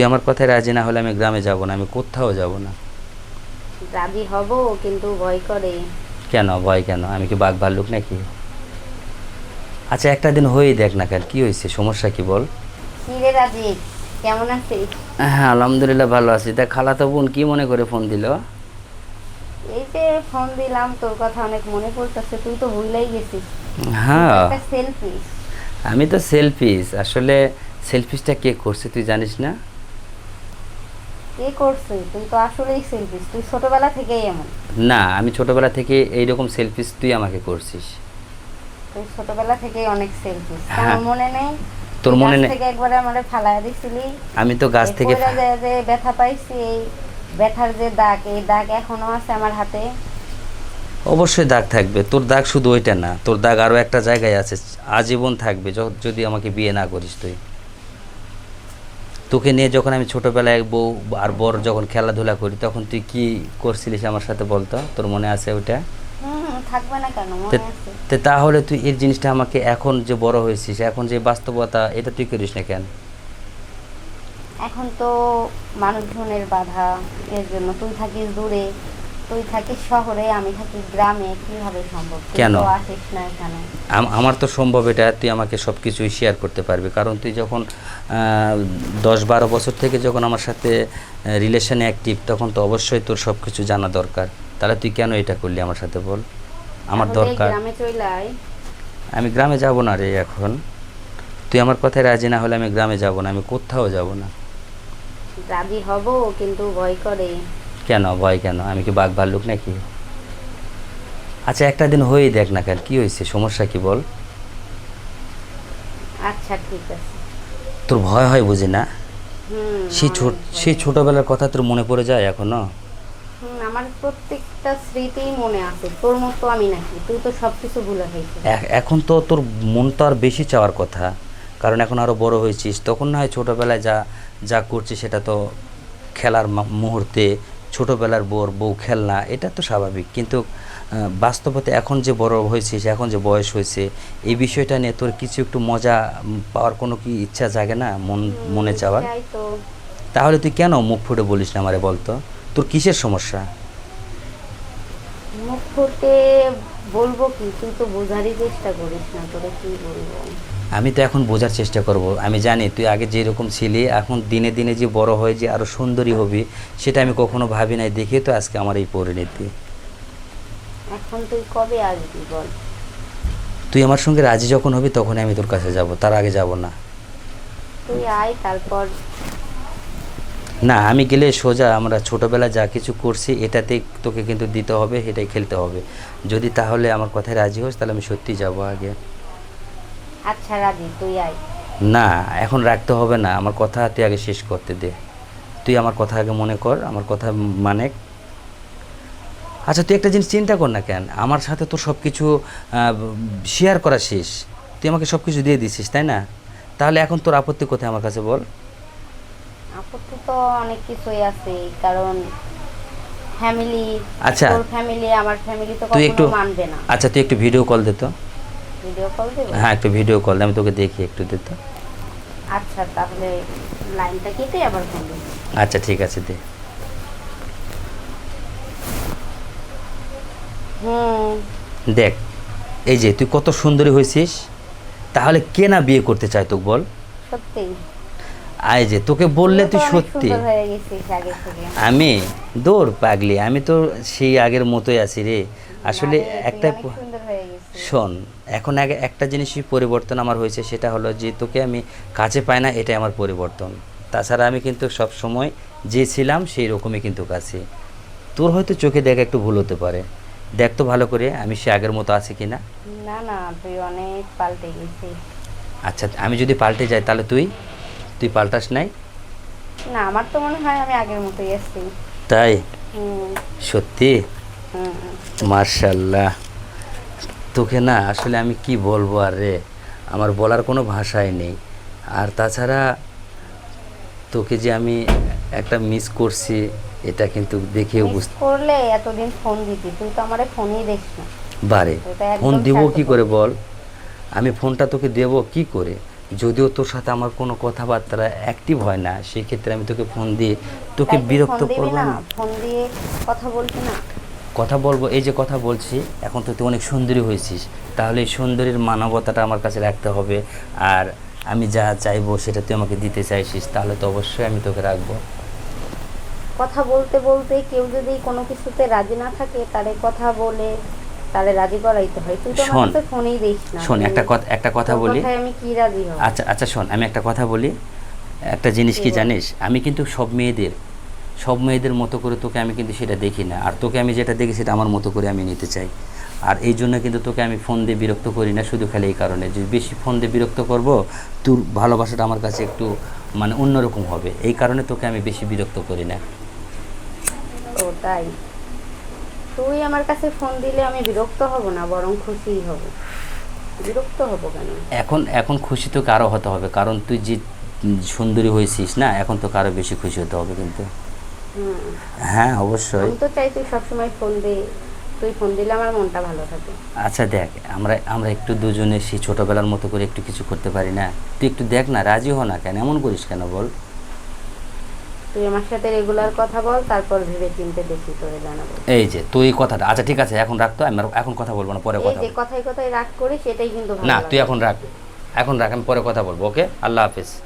তুই আমার কথায় রাজি না হলে আমি গ্রামে যাব না আমি কোথাও যাব না। রাজি হব কিন্তু ভয় করে। কেন? ভয় কেন? আমি কি বাঘ ভাল্লুক নাকি? আচ্ছা একটা দিন হয়েই দেখ না কেন কি হয়েছে? সমস্যা কি বল? কি রে রাজি কেমন আছিস? হ্যাঁ আলহামদুলিল্লাহ ভালো আছি। দেখ খালাতো বোন কি মনে করে ফোন দিল? এই যে ফোন দিলাম তোর কথা অনেক মনে পড়তেছে তুই তো ভুলেই গেছিস। হ্যাঁ। সেলফি আমি তো সেলফিস আসলে সেলফিসটা কে করছে তুই জানিস না? কে করছে? তুই তো আসলেই তুই ছোটবেলা থেকেই এমন। না আমি ছোটবেলা থেকে এইরকম সেলফিস তুই আমাকে করছিস। তুই ছোটবেলা থেকেই অনেক সেলফিস হ্যাঁ। মনে নেই? তোর তুই মনে গাছ নেই? থেকে একবারে আমারে ফালায় দিছিলি? আমি তো গাছ থেকে যে ব্যথা পাইছি এই ব্যথার যে দাগ এই দাগ এখনও আছে আমার হাতে? অবশ্যই দাগ থাকবে। তোর দাগ শুধু ওইটা না তোর দাগ আরও একটা জায়গায় আছে আজীবন থাকবে যদি আমাকে বিয়ে না করিস তুই। তোকে নিয়ে যখন আমি ছোটোবেলায় বউ আর বর যখন খেলাধুলা করি তখন তুই কি করছিলিস আমার সাথে বলতো? তোর মনে আছে ওইটা? থাকবে না কেন মনে তাহলে তুই এই জিনিসটা আমাকে এখন যে বড় হয়েছিস এখন যে বাস্তবতা এটা তুই করিস না কেন? এখন তো মানুষজনের বাধা এর জন্য তুই থাকিস দূরে। তুই থাকিস শহরে আমি থাকি গ্রামে কীভাবে সম্ভব? কেন? আসিস না এখানে। আমার তো সম্ভব এটা তুই আমাকে সব কিছুই শেয়ার করতে পারবি। কারণ তুই যখন দশ বারো বছর থেকে যখন আমার সাথে রিলেশনে অ্যাক্টিভ তখন তো অবশ্যই তোর সব কিছু জানা দরকার। তাহলে তুই কেন এটা করলি আমার সাথে বল? আমার দরকার। আমি গ্রামে যাব না রে এখন। তুই আমার কথায় রাজি না হলে আমি গ্রামে যাব না আমি কোথাও যাব না। রাজি হব কিন্তু ভয় করে। কেন ভয় কেন? আমি কি বাঘ ভাল্লুক নাকি? আচ্ছা একটা দিন হয়েই দেখ না কেন কি হয়েছে? সমস্যা কি বল? আচ্ছা ঠিক আছে। তোর ভয় হয় বুঝি না? সেই ছোট সেই ছোটবেলার কথা তোর মনে পড়ে যায় এখনও? আমার প্রত্যেকটা স্মৃতিই মনে আছে। তোর মতো আমি নাকি। তুই তো সবকিছু ভুলে এ- এখন তো তোর মন তো আর বেশি চাওয়ার কথা। কারণ এখন আরও বড় হয়েছিস। তখন না হয় ছোটোবেলায় যা যা করছিস সেটা তো খেলার মুহূর্তে ছোটোবেলার বোর বউ খেলনা এটা তো স্বাভাবিক। কিন্তু বাস্তবতে এখন যে বড় হয়েছিস এখন যে বয়স হয়েছে এই বিষয়টা নিয়ে তোর কিছু একটু মজা পাওয়ার কোনো কি ইচ্ছা জাগে না মন মনে চাওয়ার? তাহলে তুই কেন মুখ ফুটে বলিস না আমারে বলতো? তোর কিসের সমস্যা? মুখ ফুটে বলব কি? তুই তো বোঝারই চেষ্টা করিস না তোরে কি বলব? আমি তো এখন বোঝার চেষ্টা করব। আমি জানি তুই আগে যেরকম ছিলি এখন দিনে দিনে যে বড় হয়ে যে আরও সুন্দরী হবি সেটা আমি কখনো ভাবি নাই দেখে তো আজকে আমার এই পরিণতি। এখন তুই কবে আসবি বল? তুই আমার সঙ্গে রাজি যখন হবি তখনই আমি তোর কাছে যাব তার আগে যাব না। তুই আয় তারপর। না আমি গেলে সোজা আমরা ছোটোবেলায় যা কিছু করছি এটাতে তোকে কিন্তু দিতে হবে এটাই খেলতে হবে। যদি তাহলে আমার কথায় রাজি হোস তাহলে আমি সত্যি যাব আগে। আচ্ছা রাজি তুই আয়। না এখন রাখতে হবে না। আমার কথা তুই আগে শেষ করতে দে। তুই আমার কথা আগে মনে কর আমার কথা মানে আচ্ছা তুই একটা জিনিস চিন্তা কর না কেন? আমার সাথে তোর সব কিছু শেয়ার করা শেষ। তুই আমাকে সব কিছু দিয়ে দিছিস তাই না? তাহলে এখন তোর আপত্তি কোথায় আমার কাছে বল? আপত্তি তো অনেক কিছুই আছে কারণ ফ্যামিলি আচ্ছা। তোর ফ্যামিলি আমার ফ্যামিলি তো তুই একটু কখনো মানবে না। আচ্ছা তুই একটু ভিডিও কল দে তো। ভিডিও কল দেবে? হ্যাঁ একটু ভিডিও কল দে আমি তোকে দেখি একটু দে তো। আচ্ছা তাহলে লাইনটা কেটে আবার ফোন। আচ্ছা ঠিক আছে দে। হুম। দেখ এই যে তুই কত সুন্দরী হয়েছিস তাহলে কে না বিয়ে করতে চায় তোকে বল? সত্যি? আয় যে তোকে বললে তুই সত্যি। আমি? দৌড় পাগলি আমি তো সেই আগের মতোই আছি রে। আসলে একটা অনেক সুন্দর হয়ে গেছিস শোন এখন আগে একটা জিনিসই পরিবর্তন আমার হয়েছে সেটা হলো যে তোকে আমি কাছে পাই না এটাই আমার পরিবর্তন। তাছাড়া আমি কিন্তু সব সময় যে ছিলাম সেই রকমই কিন্তু কাছে তোর হয়তো চোখে দেখা একটু ভুল হতে পারে। দেখ তো ভালো করে আমি সে আগের মতো আছি কি না না না তুই অনেক পাল্টে গেছিস আচ্ছা আমি যদি পাল্টে যাই তাহলে তুই? তুই পাল্টাস নাই? না আমার তো মনে হয় আমি আগের মতোই আছি। তাই? সত্যি? মার্শাল্লাহ তোকে না আসলে আমি কি বলব আর রে? আমার বলার কোনো ভাষাই নেই। আর তাছাড়া তোকে যে আমি একটা মিস করছি এটা কিন্তু দেখেও বুঝতে করলে এতদিন ফোন দিতি তুই তো আমারে ফোনই দেখ না। একদম ফোন দিব। কি করে বল? আমি ফোনটা তোকে দেব কি করে? যদিও তোর সাথে আমার কোনো কথাবার্তা অ্যাক্টিভ হয় না সেই ক্ষেত্রে আমি তোকে ফোন দিয়ে তোকে বিরক্ত করব না না। ফোন দিয়ে কথা বলবি না। কথা বলব এই যে কথা বলছি এখন তো তুই অনেক সুন্দরী হয়েছিস। তাহলে এই সুন্দরীর মানবতাটা আমার কাছে রাখতে হবে। আর আমি যা চাইব সেটা তুই আমাকে দিতে চাইছিস তাহলে তো অবশ্যই আমি তোকে রাখব। কথা বলতে বলতে কেউ যদি কোনো কিছুতে রাজি না থাকে তারে কথা বলে তারে রাজি করাইতে হয়। তুই তো শোন, আমার ফোনেই দিস না। শোন একটা কথা একটা কথা বলি। আমি কি রাজি হব? আচ্ছা আচ্ছা শোন আমি একটা কথা বলি। একটা জিনিস কি জানিস? আমি কিন্তু সব মেয়েদের সব মেয়েদের মতো করে তোকে আমি কিন্তু সেটা দেখি না। আর তোকে আমি যেটা দেখি সেটা আমার মতো করে আমি নিতে চাই। আর এই জন্য কিন্তু তোকে আমি ফোন দিয়ে বিরক্ত করি না শুধু খালি এই কারণে। যে বেশি ফোন দিয়ে বিরক্ত করব তোর ভালোবাসাটা আমার কাছে একটু মানে অন্যরকম হবে। এই কারণে তোকে আমি বেশি বিরক্ত করি না। ও তাই? তুই আমার কাছে ফোন দিলে আমি বিরক্ত হব না বরং খুশিই হব। বিরক্ত হব কেন? এখন এখন খুশি তোকে আরও হতে হবে কারণ তুই যে সুন্দরী হয়েছিস না এখন তোকে আরও বেশি খুশি হতে হবে কিন্তু। হ্যাঁ অবশ্যই। আমি তো চাই তুই সবসময় ফোন দে তুই ফোন দিলে আমার মনটা ভালো থাকে। আচ্ছা দেখ আমরা আমরা একটু দুজনে সেই ছোটবেলার মতো করে একটু কিছু করতে পারি না। তুই একটু দেখ না রাজি হ না কেন? এমন করিস কেন বল? তুই আমার সাথে রেগুলার কথা বল তারপর ভেবে চিনতে দেখি তোরে জানাব। এই যে তুই কথাটা আচ্ছা ঠিক আছে এখন রাখ তো আমি এখন কথা বলব না পরে কথা এই যে। কথায় কথায় রাগ করিস সেটাই কিন্তু ভালো না তুই এখন রাখ এখন রাখ আমি পরে কথা বলব ওকে? আল্লাহ হাফিজ।